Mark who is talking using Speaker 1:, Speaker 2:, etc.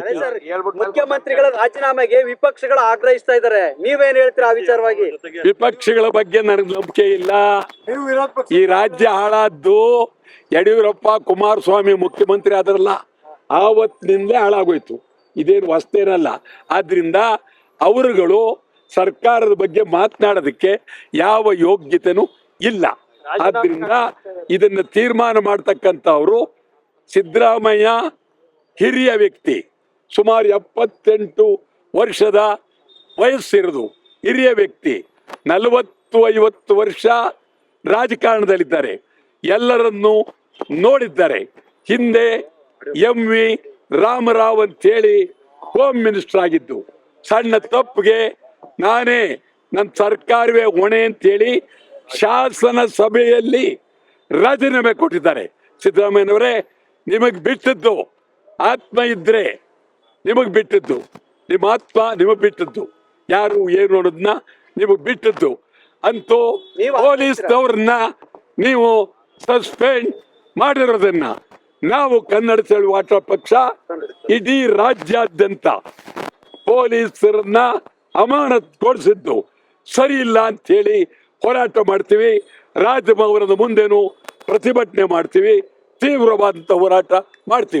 Speaker 1: ಅದೇ ಸರ್ ಮುಖ್ಯಮಂತ್ರಿಗಳ ರಾಜೀನಾಮೆಗೆ ವಿಪಕ್ಷಗಳು ಆಗ್ರಹಿಸ್ತಾ ಇದ್ದಾರೆ. ನೀವೇನ್ ಹೇಳ್ತೀರಾ ಆ ವಿಚಾರವಾಗಿ
Speaker 2: ವಿಪಕ್ಷಗಳ ಬಗ್ಗೆ ನನಗೆ ನಂಬಿಕೆ ಇಲ್ಲ. ಈ ರಾಜ್ಯ ಹಾಳಾದ್ದು ಯಡಿಯೂರಪ್ಪ ಕುಮಾರಸ್ವಾಮಿ ಮುಖ್ಯಮಂತ್ರಿ ಆದ್ರಲ್ಲ ಆವತ್ತಿನಿಂದಲೇ ಹಾಳಾಗೋಯ್ತು. ಇದೇನು ಹೊಸ್ತೇನಲ್ಲ ಆದ್ರಿಂದ ಅವರುಗಳು ಸರ್ಕಾರದ ಬಗ್ಗೆ ಮಾತನಾಡೋದಕ್ಕೆ ಯಾವ ಯೋಗ್ಯತೆನೂ ಇಲ್ಲ. ಆದ್ರಿಂದ ಇದನ್ನ ತೀರ್ಮಾನ ಮಾಡ್ತಕ್ಕಂಥವ್ರು ಸಿದ್ದರಾಮಯ್ಯ ಹಿರಿಯ ವ್ಯಕ್ತಿ. ಸುಮಾರು ಎಪ್ಪತ್ತೆಂಟು ವರ್ಷದ ವಯಸ್ಸಿರೋದು ಹಿರಿಯ ವ್ಯಕ್ತಿ, ನಲವತ್ತು ಐವತ್ತು ವರ್ಷ ರಾಜಕಾರಣದಲ್ಲಿದ್ದಾರೆ. ಎಲ್ಲರನ್ನು ನೋಡಿದ್ದಾರೆ. ಹಿಂದೆ ಎಂ ವಿ ರಾಮರಾವ್ ಅಂತೇಳಿ ಹೋಮ್ ಮಿನಿಸ್ಟರ್ ಆಗಿದ್ದು, ಸಣ್ಣ ತಪ್ಪಿಗೆ ನಾನೇ ನನ್ನ ಸರ್ಕಾರವೇ ಹೊಣೆ ಅಂತೇಳಿ ಶಾಸನ ಸಭೆಯಲ್ಲಿ ರಾಜೀನಾಮೆ ಕೊಟ್ಟಿದ್ದಾರೆ. ಸಿದ್ದರಾಮಯ್ಯನವರೇ, ನಿಮಗೆ ಬಿಟ್ಟದ್ದು ಆತ್ಮ ಇದ್ರೆ ನಿಮಗೆ ಬಿಟ್ಟದ್ದು. ನಿಮ್ಮ ಆತ್ಮ ನಿಮಗೆ ಬಿಟ್ಟದ್ದು. ಯಾರು ಏನು ಅನ್ನೋದನ್ನ ನಿಮಗೆ ಬಿಟ್ಟದ್ದು. ಅಂತೂ
Speaker 1: ಪೊಲೀಸ್
Speaker 2: ಪೊಲೀಸ್ನವ್ರನ್ನ ನೀವು ಸಸ್ಪೆಂಡ್ ಮಾಡಿರೋದನ್ನ ನಾವು ಕನ್ನಡ ಚಳುವಾಟ ಪಕ್ಷ ಇಡೀ ರಾಜ್ಯಾದ್ಯಂತ ಪೊಲೀಸರನ್ನ ಅಮಾನತ್ಗೊಳಿಸಿದ್ದು. ಸರಿ ಇಲ್ಲ ಅಂತ ಹೇಳಿ ಹೋರಾಟ ಮಾಡ್ತೀವಿ. ರಾಜಭವನದ ಮುಂದೆನೂ ಪ್ರತಿಭಟನೆ ಮಾಡ್ತೀವಿ. ತೀವ್ರವಾದಂತ ಹೋರಾಟ ಮಾಡ್ತೀವಿ.